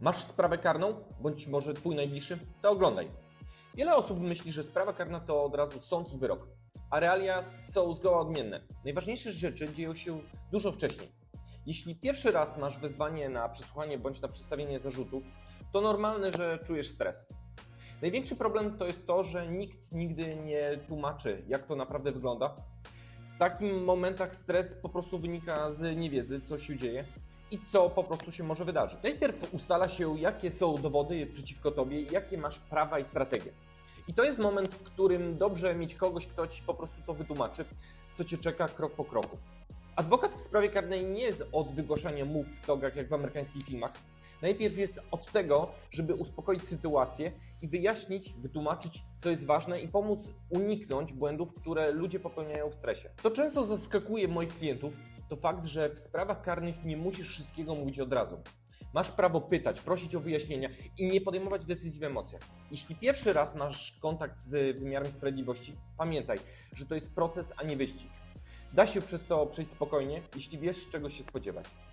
Masz sprawę karną, bądź może twój najbliższy? To oglądaj. Wiele osób myśli, że sprawa karna to od razu sąd i wyrok, a realia są zgoła odmienne. Najważniejsze rzeczy dzieją się dużo wcześniej. Jeśli pierwszy raz masz wezwanie na przesłuchanie bądź na przedstawienie zarzutów, to normalne, że czujesz stres. Największy problem to jest to, że nikt nigdy nie tłumaczy, jak to naprawdę wygląda. W takich momentach stres po prostu wynika z niewiedzy, co się dzieje i co po prostu się może wydarzyć. Najpierw ustala się, jakie są dowody przeciwko tobie, jakie masz prawa i strategie. I to jest moment, w którym dobrze mieć kogoś, kto ci po prostu to wytłumaczy, co cię czeka krok po kroku. Adwokat w sprawie karnej nie jest od wygłaszania mów w togach, jak w amerykańskich filmach. Najpierw jest od tego, żeby uspokoić sytuację i wyjaśnić, wytłumaczyć, co jest ważne i pomóc uniknąć błędów, które ludzie popełniają w stresie. To często zaskakuje moich klientów, to fakt, że w sprawach karnych nie musisz wszystkiego mówić od razu. Masz prawo pytać, prosić o wyjaśnienia i nie podejmować decyzji w emocjach. Jeśli pierwszy raz masz kontakt z wymiarem sprawiedliwości, pamiętaj, że to jest proces, a nie wyścig. Da się przez to przejść spokojnie, jeśli wiesz, czego się spodziewać.